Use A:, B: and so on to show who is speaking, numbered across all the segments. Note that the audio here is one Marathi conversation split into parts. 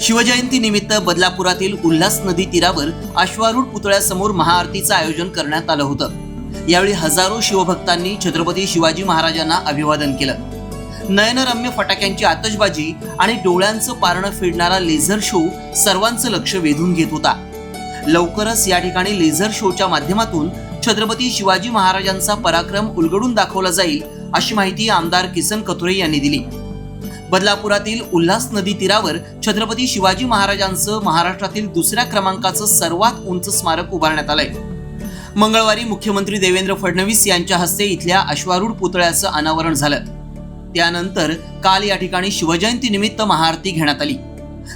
A: शिवजयंती निमित्त बदलापुरातील उल्हास नदी तीरावर अश्वारूढ पुतळ्यासमोर महाआरतीचं आयोजन करण्यात आलं होतं. यावेळी हजारो शिवभक्तांनी छत्रपती शिवाजी महाराजांना अभिवादन केलं. नयनरम्य फटाक्यांची आतषबाजी आणि डोळ्यांचं पारणं फिरणारा लेझर शो सर्वांचं लक्ष वेधून घेत होता. लवकरच या ठिकाणी लेझर शोच्या माध्यमातून छत्रपती शिवाजी महाराजांचा पराक्रम उलगडून दाखवला जाईल अशी माहिती आमदार किसन कथोरे यांनी दिली. बदलापुरातील उल्हास नदी तीरावर छत्रपती शिवाजी महाराजांचं महाराष्ट्रातील दुसऱ्या क्रमांकाचं सर्वात उंच स्मारक उभारण्यात आलंय. मंगळवारी मुख्यमंत्री देवेंद्र फडणवीस यांच्या हस्ते इथल्या अश्वारूढ पुतळ्याचं अनावरण झालं. त्यानंतर काल या ठिकाणी शिवजयंती निमित्त महाआरती घेण्यात आली.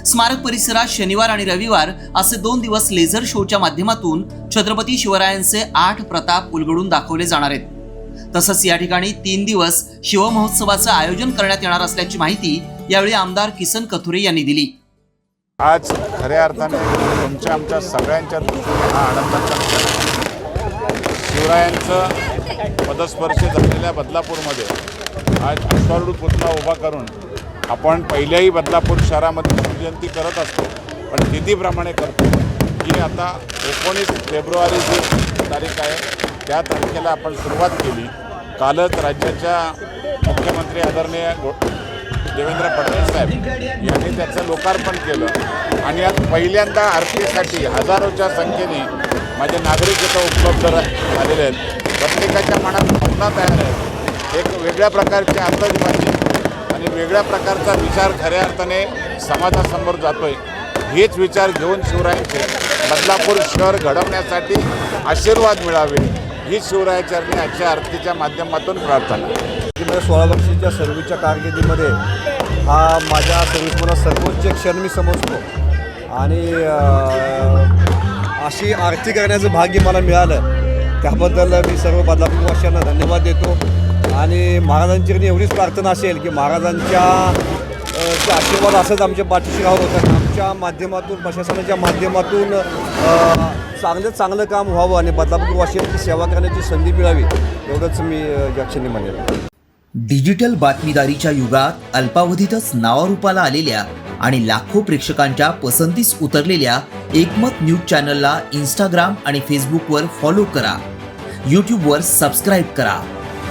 A: स्मारक परिसरात शनिवार आणि रविवार असे दोन दिवस लेझर शोच्या माध्यमातून छत्रपती शिवरायांचे आठ प्रताप उलगडून दाखवले जाणार आहेत. तसंच या ठिकाणी तीन दिवस शिवमहोत्सवाचं आयोजन करण्यात येणार असल्याची माहिती यावेळी आमदार किसन कथुरे यांनी दिली.
B: आज खऱ्या अर्थाने तुमच्या आमच्या सगळ्यांच्या दृष्टीने हा आनंदाचा शिवरायांचं पदस्पर्श झालेल्या बदलापूरमध्ये आज अश्वारूढ पुतळा उभा करून आपण पहिल्याही बदलापूर शहरामध्ये शिवजयंती करत असतो पण तिथीप्रमाणे करतो. की आता एकोणीस फेब्रुवारी जी तारीख आहे त्या तारखेला आपण सुरुवात केली. कालच राज्याच्या मुख्यमंत्री आदरणीय गो देवेंद्र फडणवीस साहेब यांनी त्याचं लोकार्पण केलं. आणि आज पहिल्यांदा आरतीसाठी हजारोच्या संख्येने माझे नागरिक इथं उपलब्ध झालेले आहेत. प्रत्येकाच्या मनात भावना तयार आहेत एक वेगळ्या प्रकारची आतषबाजी आणि वेगळ्या प्रकारचा विचार खऱ्या अर्थाने समाजासमोर जातोय हेच विचार घेऊन शिवरायांचे बदलापूर शहर घडवण्यासाठी आशीर्वाद मिळावे ही शिवरायाचरणी आजच्या आरतीच्या माध्यमातून प्रार्थना.
C: माझ्या सोळा वर्षीच्या सर्व्हिसच्या कारकिर्दीमध्ये हा माझ्या सर्व्हिसमधला सर्वोच्च क्षण मी समजतो. आणि अशी आरती करण्याचं भाग्य मला मिळालं. त्याबद्दल मी सर्व बदलापूरवासियांना धन्यवाद देतो. आणि महाराजांची एवढीच प्रार्थना असेल की महाराजांच्या आशीर्वाद असंच आमच्या पाठीशी राहत होता आमच्या माध्यमातून प्रशासनाच्या माध्यमातून चांगलं चांगलं काम व्हावं आणि बदलापूरवासियांची सेवा करण्याची संधी मिळावी एवढंच मी याक्षणी म्हणेन
D: डिजिटल बातमीदारीच्या युगात अल्पावधीतच नावारूपाला आलेल्या आणि लाखो प्रेक्षकांच्या पसंतीस उतरलेल्या एकमत न्यूज चॅनलला इंस्टाग्राम आणि फेसबुकवर फॉलो करा. यूट्यूबवर सबस्क्राईब करा.